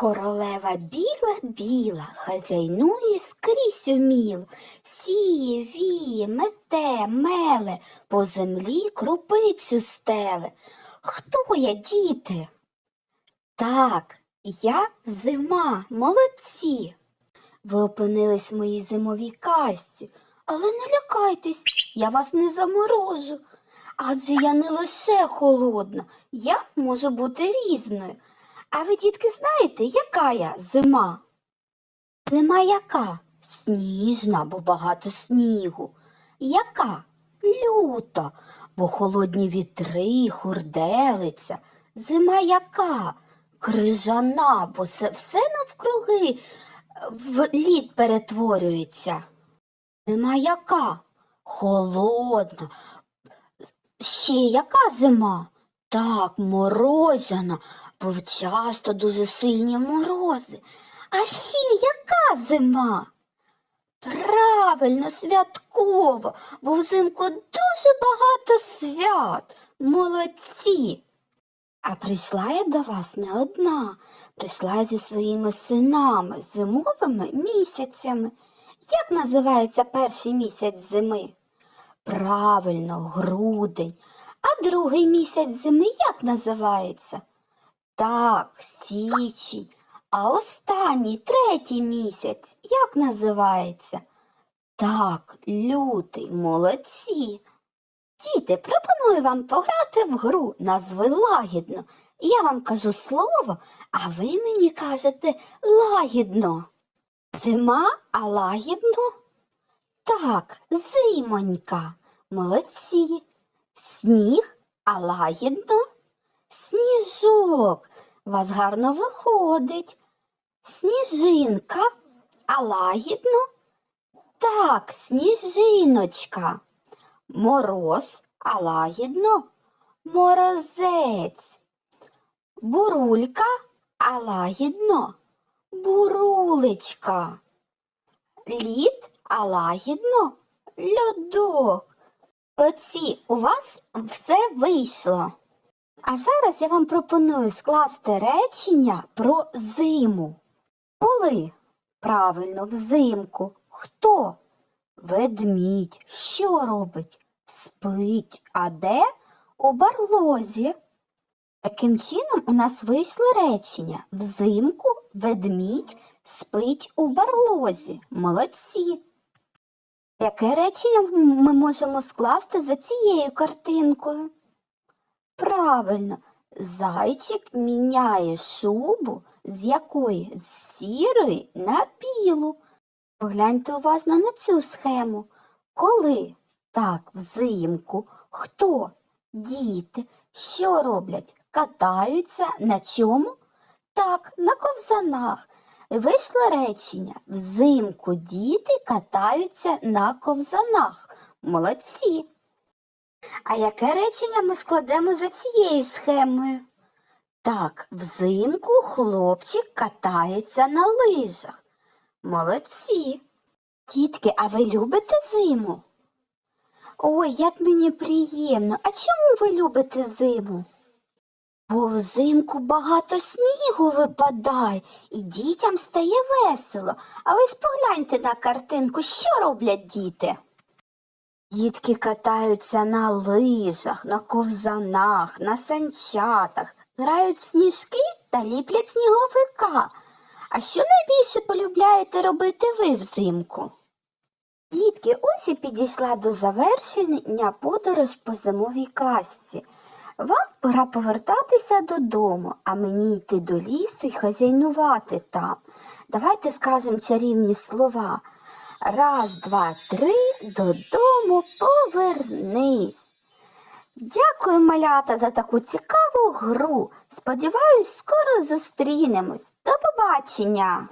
Королева біла біла, хазяйнує скрізь уміло, сіє, віє, мете, меле, по землі крупицю стеле. Хто я, діти? Так, я зима, молодці. Ви опинились в моїй зимовій казці, але не лякайтесь, я вас не заморожу. Адже я не лише холодна, я можу бути різною. А ви, дітки, знаєте, яка я зима? Зима яка? Сніжна, бо багато снігу. Яка? Люта, бо холодні вітри, хурделиця. Зима яка? Крижана, бо все, навкруги в лід перетворюється. Зима яка? Холодна. Ще яка зима? Так, морозяна, бо часто дуже сильні морози. А ще яка зима? Правильно, святкова, бо взимку дуже багато свят. Молодці. А прийшла я до вас не одна, прийшла зі своїми синами, зимовими місяцями. Як називається перший місяць зими? Правильно, грудень. А другий місяць зими як називається? Так, січень. А останній третій місяць як називається? Так, лютий, молодці. Діти, пропоную вам пограти в гру назви лагідно. Я вам кажу слово, а ви мені кажете лагідно. Зима, а лагідно? Так, зимонька. Молодці. Сніг, а лагідно? Сніжок. Вас гарно виходить. Сніжинка, а лагідно? Так, сніжиночка. Мороз, а лагідно? Морозець. Бурулька, а лагідно? Бурулечка. Лід, а лагідно? Льодок. Оці у вас все вийшло. А зараз я вам пропоную скласти речення про зиму. Коли? Правильно, взимку. Хто? Ведмідь. Що робить? Спить. А де? У барлозі. Таким чином у нас вийшло речення. Взимку ведмідь спить у барлозі. Молодці. Яке речення ми можемо скласти за цією картинкою? Правильно, зайчик міняє шубу з якої з сірої на білу. Погляньте уважно на цю схему. Коли? Так, взимку. Хто? Діти. Що роблять? Катаються на чому? Так, на ковзанах. Вийшло речення. Взимку діти катаються на ковзанах. Молодці. А яке речення ми складемо за цією схемою? Так, взимку хлопчик катається на лижах. Молодці. Тітки, а ви любите зиму? Ой, як мені приємно. А чому ви любите зиму? Бо взимку багато снігу випадає, і дітям стає весело. А ось погляньте на картинку, що роблять діти. Дітки катаються на лижах, на ковзанах, на санчатах, грають сніжки та ліплять сніговика. А що найбільше полюбляєте робити ви взимку? Дітки, ось і підійшла до завершення подорож по зимовій казці. Вам пора повертатися додому, а мені йти до лісу і хазяйнувати там. Давайте скажемо чарівні слова. Раз, два, три, додому повернись. Дякую, малята, за таку цікаву гру. Сподіваюсь, скоро зустрінемось. До побачення!